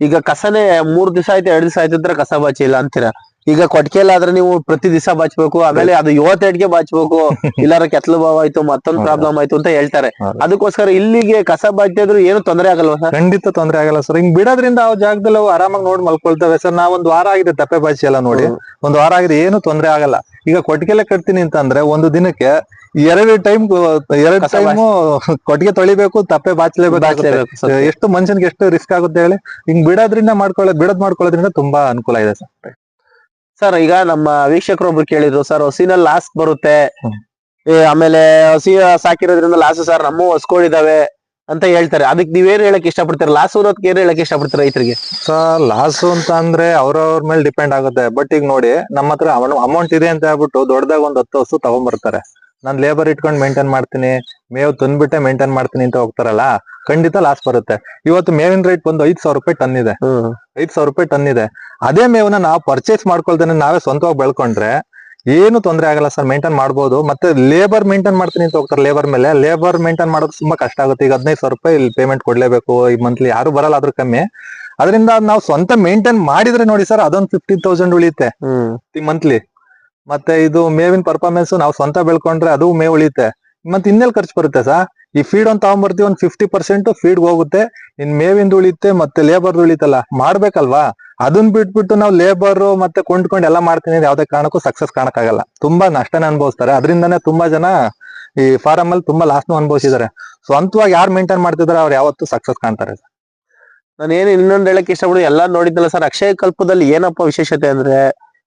ಈಗ ಕಸನೆ ಮೂರ್ ದಿವಸ ಆಯ್ತು ಎರಡ್ ದಿವಸ ಆಯ್ತು ಅಂದ್ರೆ ಕಸ ಬಾಚಿ ಇಲ್ಲ ಅಂತೀರಾ? ಈಗ ಕೊಟ್ಕೆಲಾದ್ರೆ ನೀವು ಪ್ರತಿ ದಿವಸ ಬಾಚ್ಬೇಕು ಆಮೇಲೆ ಅದು ಯುವತೆಡ್ಗೆ ಬಾಚ್ಬೇಕು ಇಲ್ಲಾರ ಕೆತ್ತಲು ಭಾವ ಆಯ್ತು ಮತ್ತೊಂದು ಪ್ರಾಬ್ಲಮ್ ಆಯ್ತು ಅಂತ ಹೇಳ್ತಾರೆ. ಅದಕ್ಕೋಸ್ಕರ ಇಲ್ಲಿಗೆ ಕಸ ಬಾಚಿದ್ರು ಏನು ತೊಂದರೆ ಆಗಲ್ವಾ ಸರ್? ಖಂಡಿತ ತೊಂದರೆ ಆಗಲ್ಲ ಸರ್. ಹಿಂಗ್ ಬಿಡೋದ್ರಿಂದ ಆ ಜಾಗದಲ್ಲಿ ಅವು ಆರಾಮಾಗಿ ನೋಡಿ ಮಲ್ಕೊಳ್ತವೆ ಸರ್. ನಾವ್ ಒಂದ್ ವಾರ ಆಗಿದೆ ತಪ್ಪೆ ಬಾಚಿ ಎಲ್ಲ ನೋಡಿ. ಒಂದ್ ವಾರ ಆಗಿದೆ ಏನು ತೊಂದರೆ ಆಗಲ್ಲ. ಈಗ ಕೊಟ್ಟಿಗೆಲ್ಲ ಕಟ್ತೀನಿ ಅಂತಂದ್ರೆ ಒಂದು ದಿನಕ್ಕೆ ಎರಡು ಟೈಮ್ ಎರಡು ಟೈಮ್ ಕೊಟ್ಟಿಗೆ ತೊಳಿಬೇಕು ತಪ್ಪೆ ಬಾಚ್ಲೇಬೇಕು ಬಾಚ್ಲೇಬೇಕು ಎಷ್ಟು ಮನುಷ್ಯನ್ಗೆ ಎಷ್ಟು ರಿಸ್ಕ್ ಆಗುತ್ತೆ ಹೇಳಿ? ಹಿಂಗ್ ಬಿಡೋದ್ರಿಂದ ಮಾಡ್ಕೊಳ್ಳೋದ್ ಬಿಡೋದ್ ಮಾಡ್ಕೊಳ್ಳೋದ್ರಿಂದ ತುಂಬಾ ಅನುಕೂಲ ಇದೆ ಸರ್. ಸರ್ ಈಗ ನಮ್ಮ ವೀಕ್ಷಕರು ಒಬ್ರು ಕೇಳಿದ್ರು ಸರ್ ಹಸಿನಲ್ಲಿ ಲಾಸ್ ಬರುತ್ತೆ. ಆಮೇಲೆ ಹಸಿ ಸಾಕಿರೋದ್ರಿಂದ ಲಾಸ್ ಸರ್, ನಮ್ಮ ಹೊಸ್ಗಳಿದಾವೆ ಅಂತ ಹೇಳ್ತಾರೆ. ಅದಕ್ಕೆ ನೀವೇನ್ ಹೇಳಕ್ ಇಷ್ಟಪಡ್ತೀರಾ? ಲಾಸ್ ಅನ್ನೋದಕ್ಕೆ ಏನ್ ಹೇಳಕ್ ಇಷ್ಟಪಡ್ತೀರಾ ರೈತರಿಗೆ? ಸರ್ ಲಾಸ್ ಅಂತ ಅಂದ್ರೆ ಅವ್ರವ್ರ ಮೇಲೆ ಡಿಪೆಂಡ್ ಆಗುತ್ತೆ. ಬಟ್ ಈಗ ನೋಡಿ, ನಮ್ಮ ಹತ್ರ ಅಮೌಂಟ್ ಇದೆ ಅಂತ ಹೇಳ್ಬಿಟ್ಟು ದೊಡ್ಡದಾಗ ಒಂದ್ ಹತ್ತು ಹಸು ತಗೊಂಡ್ಬರ್ತಾರೆ ನಾನ್ ಲೇಬರ್ ಇಟ್ಕೊಂಡು ಮೇಂಟೈನ್ ಮಾಡ್ತೀನಿ ಮೇವು ತಂದ್ಬಿಟ್ಟೆ ಮೇಂಟೈನ್ ಮಾಡ್ತೀನಿ ಅಂತ ಹೋಗ್ತಾರಲ್ಲ ಖಂಡಿತ ಲಾಸ್ ಬರುತ್ತೆ. ಇವತ್ತು ಮೇವಿನ ರೇಟ್ ಬಂದು ಐದ್ ಸಾವಿರ ರೂಪಾಯಿ ಟನ್ ಇದೆ. ಐದ್ ಸಾವಿರ ರೂಪಾಯಿ ಟನ್ ಇದೆ. ಅದೇ ಮೇವನ್ನ ನಾವು ಪರ್ಚೇಸ್ ಮಾಡ್ಕೊಳ್ತೇನೆ ನಾವೇ ಸ್ವಂತವಾಗಿ ಬೆಳ್ಕೊಂಡ್ರೆ ಏನು ತೊಂದರೆ ಆಗಲ್ಲ ಸರ್ ಮೇಂಟೈನ್ ಮಾಡ್ಬೋದು. ಮತ್ತೆ ಲೇಬರ್ ಮೇಂಟೈನ್ ಮಾಡ್ತೀನಿ ಅಂತ ಹೋಗ್ತಾರೆ ಲೇಬರ್ ಮೇಲೆ. ಲೇಬರ್ ಮೇಂಟೈನ್ ಮಾಡೋದು ತುಂಬಾ ಕಷ್ಟ ಆಗುತ್ತೆ. ಈಗ ಹದಿನೈದು ಸಾವಿರ ರೂಪಾಯಿ ಇಲ್ಲಿ ಪೇಮೆಂಟ್ ಕೊಡ್ಲೇಬೇಕು. ಈ ಮಂತ್ಲಿ ಯಾರು ಬರಲ್ಲ ಆದ್ರೂ ಕಮ್ಮಿ. ಅದರಿಂದ ನಾವು ಸ್ವಂತ ಮೇಂಟೈನ್ ಮಾಡಿದ್ರೆ ನೋಡಿ ಸರ್ ಅದೊಂದು ಫಿಫ್ಟೀನ್ ತೌಸಂಡ್ ಉಳಿಯುತ್ತೆ. ಈ ಮಂತ್ಲಿ ಮತ್ತೆ ಇದು ಮೇವಿನ ಪರ್ಫಾರ್ಮೆನ್ಸ್ ನಾವು ಸ್ವಂತ ಬೆಳ್ಕೊಂಡ್ರೆ ಅದು ಮೇವು ಉಳಿಯುತ್ತೆ. ಮತ್ತೆ ಇನ್ನೆಲ್ಲಿ ಖರ್ಚು ಬರುತ್ತೆ ಸರ್ ಈ ಫೀಡ್ ಒಂದ್ ತಗೊಂಡ್ಬರ್ತೀವಿ ಒಂದ್ ಫಿಫ್ಟಿ ಪರ್ಸೆಂಟ್ ಫೀಡ್ ಹೋಗುತ್ತೆ. ಇನ್ ಮೇವಿಂದ ಉಳಿಯುತ್ತೆ ಮತ್ತೆ ಲೇಬರ್ ಉಳಿತಲ್ಲ. ಮಾಡ್ಬೇಕಲ್ವಾ? ಅದನ್ನ ಬಿಟ್ಬಿಟ್ಟು ನಾವು ಲೇಬರ್ ಮತ್ತೆ ಕೊಂಡ್ಕೊಂಡು ಎಲ್ಲ ಮಾಡ್ತೀನಿ ಯಾವ್ದೇ ಕಾರಣಕ್ಕೂ ಸಕ್ಸಸ್ ಕಾಣಕ್ಕಾಗಲ್ಲ. ತುಂಬಾ ನಷ್ಟನೇ ಅನುಭವಿಸ್ತಾರೆ. ಅದರಿಂದನೇ ತುಂಬಾ ಜನ ಈ ಫಾರಂ ಅಲ್ಲಿ ತುಂಬಾ ಲಾಸ್ನು ಅನುಭವಿಸಿದ್ದಾರೆ. ಸ್ವಂತವಾಗಿ ಯಾರು ಮೇಂಟೈನ್ ಮಾಡ್ತಿದಾರೆ ಅವ್ರು ಯಾವತ್ತೂ ಸಕ್ಸಸ್ ಕಾಣ್ತಾರೆ ನಾನು ಏನು ಇನ್ನೊಂದು ಹೇಳಕ್ ಇಷ್ಟಪಡೋದು ಎಲ್ಲ ನೋಡಿದ್ನಲ್ಲ ಸರ್, ಅಕ್ಷಯ ಕಲ್ಪದಲ್ಲಿ ಏನಪ್ಪ ವಿಶೇಷತೆ ಅಂದ್ರೆ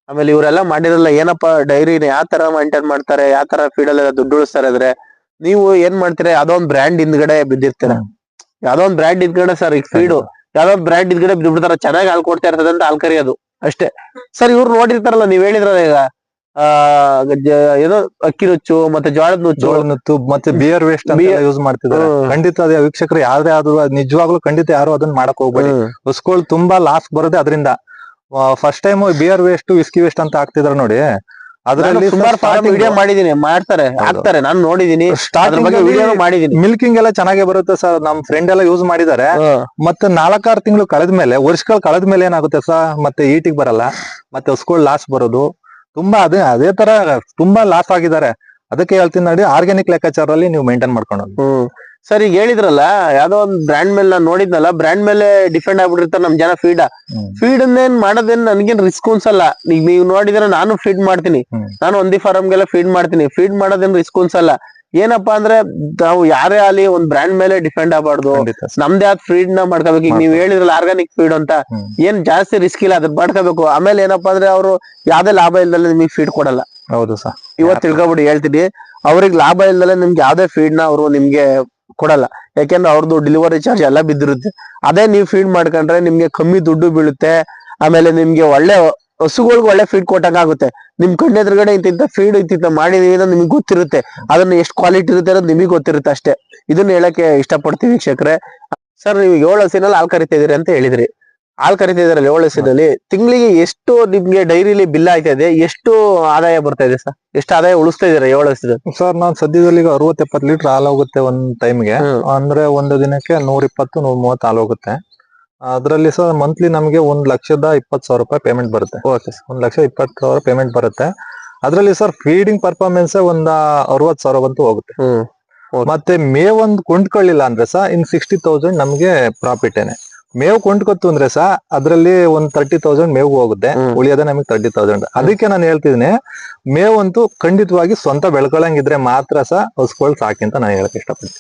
ಆಮೇಲೆ ಇವರೆಲ್ಲ ಮಾಡಿರಲ್ಲ ಏನಪ್ಪ ಡೈರಿನ ಯಾವ ತರ ಮೇಂಟೈನ್ ಮಾಡ್ತಾರೆ ಯಾವ ತರ ಫೀಡ್ ಅಲ್ಲಿ ದುಡ್ಡು ಉಳಿಸ್ತಾರೆ ಅಂದ್ರೆ ನೀವು ಏನ್ ಮಾಡ್ತೀರಾ ಯಾವ್ದೋ ಒಂದ್ ಬ್ರ್ಯಾಂಡ್ ಹಿಂದ್ಗಡೆ ಬಿದ್ದಿರ್ತೀರ. ಯಾವ್ದೋ ಒಂದ್ ಬ್ರ್ಯಾಂಡ್ ಹಿಂದ್ಗಡೆ ಸರ್ ಈಗ ಫೀಡು ಯಾವ್ದೋ ಒಂದ್ ಬ್ರ್ಯಾಂಡ್ ಹಿಂದ್ಗಡೆ ಬಿದ್ಬಿಡ್ತಾರ ಚೆನ್ನಾಗಿ ಹಾಲ್ ಕೊಡ್ತಾ ಇರ್ತದೆ ಅಂತ ಹಾಲ್ ಕರಿಯೋದು ಅಷ್ಟೇ. ಸರ್ ಇವ್ರು ನೋಡಿರ್ತಾರಲ್ಲ ನೀವ್ ಹೇಳಿದ್ರಲ್ಲ ಈಗ ಆ ಏನೋ ಅಕ್ಕಿ ನುಚ್ಚು ಮತ್ತೆ ಜೋಳದ ನುಚ್ಚು. ನುಚ್ಚು ಮತ್ತೆ ಬಿಯರ್ ವೇಸ್ಟ್ ಅಂತ ಯೂಸ್ ಮಾಡ್ತಿದ್ದಾರೆ ಖಂಡಿತ ಅದೇ ವೀಕ್ಷಕರು ಯಾರೇ ಆದ್ರೂ ನಿಜವಾಗ್ಲೂ ಖಂಡಿತ ಯಾರು ಅದನ್ನ ಮಾಡಕ್ ಹೋಗ್ಬೇಡಿ. ಹೊಸ್ಕೊಳ್ ತುಂಬಾ ಲಾಸ್ ಬರುತ್ತೆ ಅದರಿಂದ. First time beer waste whisky waste ಅಂತ ಹಾಕ್ತಿದಾರೆ ನೋಡಿ. ಅದರಲ್ಲಿ ಸುಮಾರು ವಿಡಿಯೋ ಮಾಡಿದೀನಿ ಮಾಡ್ತಾರೆ ಹಾಕ್ತಾರೆ ನಾನು ನೋಡಿದೀನಿ. ಅದ್ರ ಬಗ್ಗೆ ವಿಡಿಯೋ ಮಾಡಿದೀನಿ. ಮಿಲ್ಕಿಂಗ್ ಎಲ್ಲ ಚೆನ್ನಾಗಿ ಬರುತ್ತೆ ಸರ್ ನಮ್ ಫ್ರೆಂಡ್ ಎಲ್ಲ ಯೂಸ್ ಮಾಡಿದ್ದಾರೆ. ಮತ್ತೆ ನಾಲ್ಕಾರು ತಿಂಗಳು ಕಳೆದ ಮೇಲೆ ವರ್ಷಗಳು ಕಳೆದ ಮೇಲೆ ಏನಾಗುತ್ತೆ ಸರ್ ಮತ್ತೆ ಈಟಿಗೆ ಬರಲ್ಲ ಮತ್ತೆ ಹೊಸ್ಕೊಳ್ ಲಾಸ್ ಬರೋದು. ತುಂಬಾ ಅದೇ ಅದೇ ತರ ತುಂಬಾ ಲಾಸ್ ಆಗಿದ್ದಾರೆ. ಅದಕ್ಕೆ ಹೇಳ್ತೀನಿ ನೋಡಿ ಆರ್ಗ್ಯಾನಿಕ್ ಲೆಕ್ಕಾಚಾರದಲ್ಲಿ ನೀವು ಮೇಂಟೈನ್ ಮಾಡ್ಕೊಂಡು ಸರ್ ಈಗ ಹೇಳಿದ್ರಲ್ಲ ಯಾವ್ದೋ ಒಂದ್ ಬ್ರ್ಯಾಂಡ್ ಮೇಲೆ ನಾನ್ ನೋಡಿದ್ನಲ್ಲ ಬ್ರ್ಯಾಂಡ್ ಮೇಲೆ ಡಿಪೆಂಡ್ ಆಗ್ಬಿಟ್ಟಿರ್ತಾರೆ ನಮ್ ಜನ ಫೀಡ್. ಫೀಡ್ ಅನ್ನೇನ್ ಮಾಡೋದೇನ್ ನನ್ಗೇನ್ ರಿಸ್ಕ್ ಅನ್ಸಲ್ಲ. ಈಗ ನೀವು ನೋಡಿದ್ರೆ ನಾನು ಫೀಡ್ ಮಾಡ್ತೀನಿ. ನಾನು ಒಂದಿ ಫಾರಮ್ಗೆಲ್ಲ ಫೀಡ್ ಮಾಡ್ತೀನಿ. ಫೀಡ್ ಮಾಡೋದೇನ್ ರಿಸ್ಕ್ ಅನ್ಸಲ್ಲ. ಏನಪ್ಪಾ ಅಂದ್ರೆ ನಾವು ಯಾರೇ ಅಲ್ಲಿ ಒಂದ್ ಬ್ರ್ಯಾಂಡ್ ಮೇಲೆ ಡಿಪೆಂಡ್ ಆಗ್ಬಾರ್ದು. ನಮ್ದೇ ಆದ ಫೀಡ್ನ ಮಾಡ್ಕೋಬೇಕು. ಈಗ ನೀವ್ ಹೇಳಿದ್ರಲ್ಲ ಆರ್ಗಾನಿಕ್ ಫೀಡ್ ಅಂತ. ಏನ್ ಜಾಸ್ತಿ ರಿಸ್ಕ್ ಇಲ್ಲ ಅದ್ ಮಾಡ್ಕೋಬೇಕು. ಆಮೇಲೆ ಏನಪ್ಪಾ ಅಂದ್ರೆ ಅವರು ಯಾವ್ದೇ ಲಾಭ ಇಲ್ದಲೆ ನಿಮಗೆ ಫೀಡ್ ಕೊಡಲ್ಲ. ಹೌದು ಸರ್. ಇವತ್ ತಿಳ್ಕೊಬಿಡಿ ಹೇಳ್ತೀನಿ. ಅವ್ರಿಗೆ ಲಾಭ ಇಲ್ದಲೆ ನಿಮ್ಗೆ ಯಾವ್ದೇ ಫೀಡ್ನ ಅವರು ನಿಮ್ಗೆ ಕೊಡಲ್ಲ. ಯಾಕೆಂದ್ರೆ ಅವ್ರದ್ದು ಡೆಲಿವರಿ ಚಾರ್ಜ್ ಎಲ್ಲ ಬಿದ್ದಿರುತ್ತೆ. ಅದೇ ನೀವು ಫೀಡ್ ಮಾಡ್ಕೊಂಡ್ರೆ ನಿಮ್ಗೆ ಕಮ್ಮಿ ದುಡ್ಡು ಬೀಳುತ್ತೆ. ಆಮೇಲೆ ನಿಮ್ಗೆ ಒಳ್ಳೆ ಹಸುಗಳ್ಗೆ ಒಳ್ಳೆ ಫೀಡ್ ಕೊಟ್ಟಂಗ ಆಗುತ್ತೆ. ನಿಮ್ ಕಣ್ಣೆದುರುಗಡೆ ಇಂತಿಂತ ಫೀಡ್ ಇಂತಿಂತ ಮಾಡಿದೀವಿ ಅಂತ ನಿಮ್ಗೆ ಗೊತ್ತಿರುತ್ತೆ. ಅದನ್ನ ಎಷ್ಟು ಕ್ವಾಲಿಟಿ ಇರುತ್ತೆ ಅನ್ನೋದು ನಿಮಗೆ ಗೊತ್ತಿರುತ್ತೆ ಅಷ್ಟೇ. ಇದನ್ನ ಹೇಳಕ್ಕೆ ಇಷ್ಟಪಡ್ತೀವಿ ವೀಕ್ಷಕರೇ. ಸರ್, ನೀವು ಏಳು ಹಸಿನಲ್ಲಿ ಹಾಲ್ ಕರಿತಾ ಇದೀರಿ ಅಂತ ಹೇಳಿದ್ರಿ. ಹಾಲ್ ಕರಿತಾ ಇದ್ರಲ್ಲ ಏಳು ಹಸಿನಲ್ಲಿ ತಿಂಗಳಿಗೆ ಎಷ್ಟು ನಿಮ್ಗೆ ಡೈರಿಲಿ ಬಿಲ್ ಆಯ್ತಾ ಇದೆ ಎಷ್ಟು ಆದಾಯ ಬರ್ತಾ ಇದೆ ಸರ್? ಎಷ್ಟು ಆದಾಯ ಉಳಿಸ್ತಾ ಇದಾರೆ ಏಳು ಹಸಿದಲ್ಲಿ ಸರ್ ನಾನ್ ಸದ್ಯದಲ್ಲಿ ಈಗ ಅರವತ್ ಎಪ್ಪತ್ ಲೀಟರ್ ಹಾಲು ಹೋಗುತ್ತೆ ಒಂದ್ ಟೈಮ್ಗೆ. ಅಂದ್ರೆ ಒಂದು ದಿನಕ್ಕೆ ನೂರ ಇಪ್ಪತ್ತು ನೂರ ಮೂವತ್ತು ಹಾಲು ಹೋಗುತ್ತೆ. ಅದ್ರಲ್ಲಿ ಸರ್ ಮಂತ್ಲಿ ನಮಗೆ ಒಂದ್ ಲಕ್ಷದ ಇಪ್ಪತ್ತು ಸಾವಿರ ರೂಪಾಯಿ ಪೇಮೆಂಟ್ ಬರುತ್ತೆ. ಓಕೆ ಒಂದ್ ಲಕ್ಷ ಇಪ್ಪತ್ತು ಸಾವಿರ ಪೇಮೆಂಟ್ ಬರುತ್ತೆ. ಅದ್ರಲ್ಲಿ ಸರ್ ಫೀಡಿಂಗ್ ಪರ್ಫಾರ್ಮೆನ್ಸ್ ಒಂದ್ ಅರವತ್ ಸಾವಿರ ಬಂತು ಹೋಗುತ್ತೆ. ಮತ್ತೆ ಮೇ ಒಂದ್ ಕೊಂಡ್ಕೊಳ್ಳಿಲ್ಲ ಅಂದ್ರೆ ಸರ್ ಇನ್ ಸಿಕ್ಸ್ಟಿ ತೌಸಂಡ್ ನಮ್ಗೆ ಪ್ರಾಫಿಟ್ ಏನೆ. ಮೇವ್ ಕೊಂಡ್ಕೊತು ಅಂದ್ರೆ ಸಹ ಅದ್ರಲ್ಲಿ ಒಂದ್ ತರ್ಟಿ ತೌಸಂಡ್ ಮೇವು ಹೋಗುತ್ತೆ. ಉಳಿಯೋದೇ ನಮಗೆ ತರ್ಟಿ ತೌಸಂಡ್ ಅದಕ್ಕೆ ನಾನು ಹೇಳ್ತಿದ್ದೀನಿ ಮೇವ್ ಅಂತೂ ಖಂಡಿತವಾಗಿ ಸ್ವಂತ ಬೆಳ್ಕೊಳಂಗಿದ್ರೆ ಮಾತ್ರ ಸಹ ಹಸ್ಕೊಳ್ ಸಾಕಿ ಅಂತ ನಾನು ಹೇಳಕ್ ಇಷ್ಟಪಡ್ತೀನಿ.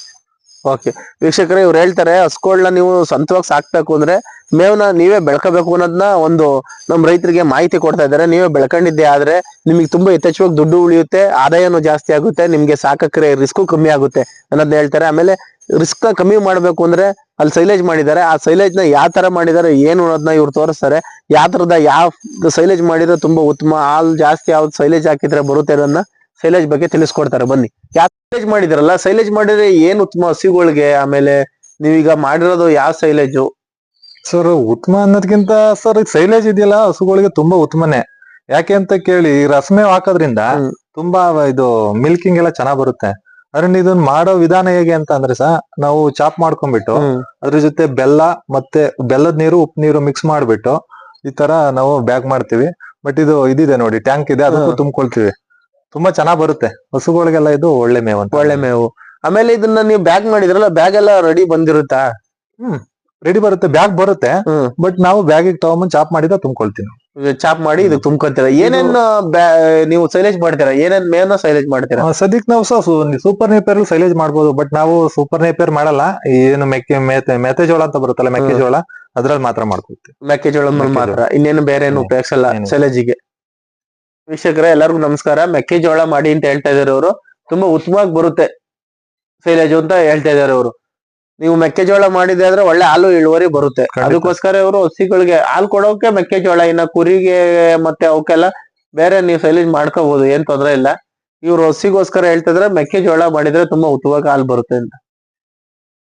ಓಕೆ ವೀಕ್ಷಕರೇ ಇವ್ರು ಹೇಳ್ತಾರೆ ಹಸ್ಗಳನ್ನ ನೀವು ಸ್ವಂತವಾಗಿ ಸಾಕ್ಬೇಕು ಅಂದ್ರೆ ಮೇವ್ನ ನೀವೇ ಬೆಳ್ಕೋಬೇಕು ಅನ್ನೋದನ್ನ ಒಂದು ನಮ್ ರೈತರಿಗೆ ಮಾಹಿತಿ ಕೊಡ್ತಾ ಇದ್ದಾರೆ. ನೀವೇ ಬೆಳ್ಕೊಂಡಿದ್ದೆ ಆದ್ರೆ ನಿಮಗೆ ತುಂಬಾ ಯಥೇಚ್ಛವಾಗಿ ದುಡ್ಡು ಉಳಿಯುತ್ತೆ ಆದಾಯನೂ ಜಾಸ್ತಿ ಆಗುತ್ತೆ ನಿಮ್ಗೆ ಸಾಕಕ್ಕೆ ರಿಸ್ಕು ಕಮ್ಮಿ ಆಗುತ್ತೆ ಅನ್ನೋದನ್ನ ಹೇಳ್ತಾರೆ. ಆಮೇಲೆ ರಿಸ್ಕ್ನ ಕಮ್ಮಿ ಮಾಡ್ಬೇಕು ಅಂದ್ರೆ ಅಲ್ಲಿ ಸೈಲೇಜ್ ಮಾಡಿದ್ದಾರೆ. ಆ ಸೈಲೇಜ್ನ ಯಾವ ತರ ಮಾಡಿದ್ದಾರೆ ಏನು ಅನ್ನೋದನ್ನ ಇವ್ರು ತೋರಿಸ್ತಾರೆ. ಯಾವ ತರದ ಯಾವ ಸೈಲೇಜ್ ಮಾಡಿದ್ರೆ ತುಂಬಾ ಉತ್ತಮ ಹಾಲ್ ಜಾಸ್ತಿ ಯಾವ್ದು ಸೈಲೇಜ್ ಹಾಕಿದ್ರೆ ಬರುತ್ತೆ ಅನ್ನೋದನ್ನ ಸೈಲೇಜ್ ಬಗ್ಗೆ ತಿಳಿಸ್ಕೊಡ್ತಾರೆ. ಬನ್ನಿ. ಯಾವ ಸೈಲೇಜ್ ಮಾಡಿದಾರಲ್ಲ ಸೈಲೇಜ್ ಮಾಡಿದ್ರೆ ಏನ್ ಉತ್ತಮ ಹಸಿಗಳಿಗೆ ಆಮೇಲೆ ನೀವೀಗ ಮಾಡಿರೋದು ಯಾವ ಸೈಲೇಜು ಸರ್ ಉತ್ತಮ ಅನ್ನೋದಕ್ಕಿಂತ ಸರ್ ಸೈಲೇಜ್ ಇದೆಯಲ್ಲ ಹಸುಗಳಿಗೆ ತುಂಬಾ ಉತ್ತಮನೇ. ಯಾಕೆ ಅಂತ ಕೇಳಿ ರಸಮೇ ರಸಮೇವ್ ಹಾಕೋದ್ರಿಂದ ತುಂಬಾ ಇದು ಮಿಲ್ಕಿಂಗ್ ಎಲ್ಲ ಚೆನ್ನಾಗ್ ಬರುತ್ತೆ. ಅದ್ರಿಂದ ಇದನ್ನ ಮಾಡೋ ವಿಧಾನ ಹೇಗೆ ಅಂತ ಅಂದ್ರೆ ಸಹ ನಾವು ಚಾಪ್ ಮಾಡ್ಕೊಂಡ್ಬಿಟ್ಟು ಅದ್ರ ಜೊತೆ ಬೆಲ್ಲ ಮತ್ತೆ ಬೆಲ್ಲದ ನೀರು ಉಪ್ಪು ನೀರು ಮಿಕ್ಸ್ ಮಾಡ್ಬಿಟ್ಟು ಈ ತರ ನಾವು ಬ್ಯಾಗ್ ಮಾಡ್ತೀವಿ. ಬಟ್ ಇದು ಇದಿದೆ ನೋಡಿ ಟ್ಯಾಂಕ್ ಇದೆ ಅದಕ್ಕೂ ಹ್ಮ್. ತುಂಬ್ಕೊಳ್ತೀವಿ. ತುಂಬಾ ಚೆನ್ನಾಗ್ ಬರುತ್ತೆ. ಹಸುಗಳಿಗೆಲ್ಲ ಇದು ಒಳ್ಳೆ ಮೇವು ಅಂತ. ಒಳ್ಳೆ ಮೇವು. ಆಮೇಲೆ ಇದನ್ನ ನೀವು ಬ್ಯಾಗ್ ಮಾಡಿದ್ರಲ್ಲ ಬ್ಯಾಗ್ ಎಲ್ಲ ರೆಡಿ ಬಂದಿರುತ್ತಾ? ರೆಡಿ ಬರುತ್ತೆ ಬ್ಯಾಗ್ ಬರುತ್ತೆ. ಬಟ್ ನಾವು ಬ್ಯಾಗಿಗೆ ತಗೊಂಬಂದ್ ಚಾಪ್ ಮಾಡಿದ ತುಂಬ್ಕೊಳ್ತೀವಿ ಚಾಪ್ ಮಾಡಿ ಇದಕ್ಕೆ ತುಂಬ್ಕೊಂತೀರಾ? ಏನೇನ್ ನೀವು ಸೈಲೇಜ್ ಮಾಡ್ತೀರಾ? ಏನೇನ್ ಮೇನ್ ಸೈಲೇಜ್ ಮಾಡ್ತೀರಾ? ಸದ್ಯಕ್ ನಾವು ಸಹ ಸೂಪರ್ ನೇಪೇರ್ ಸೈಲೇಜ್ ಮಾಡ್ಬೋದು ಬಟ್ ನಾವು ಸೂಪರ್ ನೇಪೇರ್ ಮಾಡಲ್ಲ. ಏನು ಮೆಕ್ಕೆ ಮೆತೆ ಮೆಕ್ಕೆಜೋಳ ಅಂತ ಬರುತ್ತಲ್ಲ ಮೆಕ್ಕೆಜೋಳ? ಅದ್ರಲ್ಲಿ ಮಾತ್ರ ಮಾಡ್ಕೊಳ್ತೀವಿ. ಮೆಕ್ಕೆಜೋಳ ಮಾತ್ರ. ಇನ್ನೇನು ಬೇರೆ ಏನು. ಉಪಯೋಗಿಸಲ್ಲ. ಸೈಲೇಜಿಗೆ ವೀಕ್ಷಕರೇ ಎಲ್ಲರಿಗೂ ನಮಸ್ಕಾರ. ಮೆಕ್ಕೆಜೋಳ ಮಾಡಿ ಅಂತ ಹೇಳ್ತಾ ಇದಾರೆ ಅವರು. ತುಂಬಾ ಉತ್ತಮವಾಗಿ ಬರುತ್ತೆ ಸೈಲೇಜು ಅಂತ ಹೇಳ್ತಾ ಇದಾರೆ ಅವರು. ನೀವು ಮೆಕ್ಕೆಜೋಳ ಮಾಡಿದೆ ಆದ್ರೆ ಒಳ್ಳೆ ಹಾಲು ಇಳುವರಿ ಬರುತ್ತೆ. ಅದಕ್ಕೋಸ್ಕರ ಇವರು ಹಸಿಗಳಿಗೆ ಹಾಲು ಕೊಡೋಕೆ ಮೆಕ್ಕೆಜೋಳ ಇನ್ನ ಕುರಿಗೆ ಮತ್ತೆ ಅವಕ್ಕೆಲ್ಲ ಬೇರೆ ನೀವು ಸೈಲೇಜ್ ಮಾಡ್ಕೋಬಹುದು ಏನ್ ತೊಂದ್ರೆ ಇಲ್ಲ. ಇವ್ರು ಹಸಿಗೋಸ್ಕರ ಹೇಳ್ತಿದ್ರೆ ಮೆಕ್ಕೆಜೋಳ ಮಾಡಿದ್ರೆ ತುಂಬಾ ಉತ್ತಮವಾಗಿ ಹಾಲು ಬರುತ್ತೆ ಅಂತ.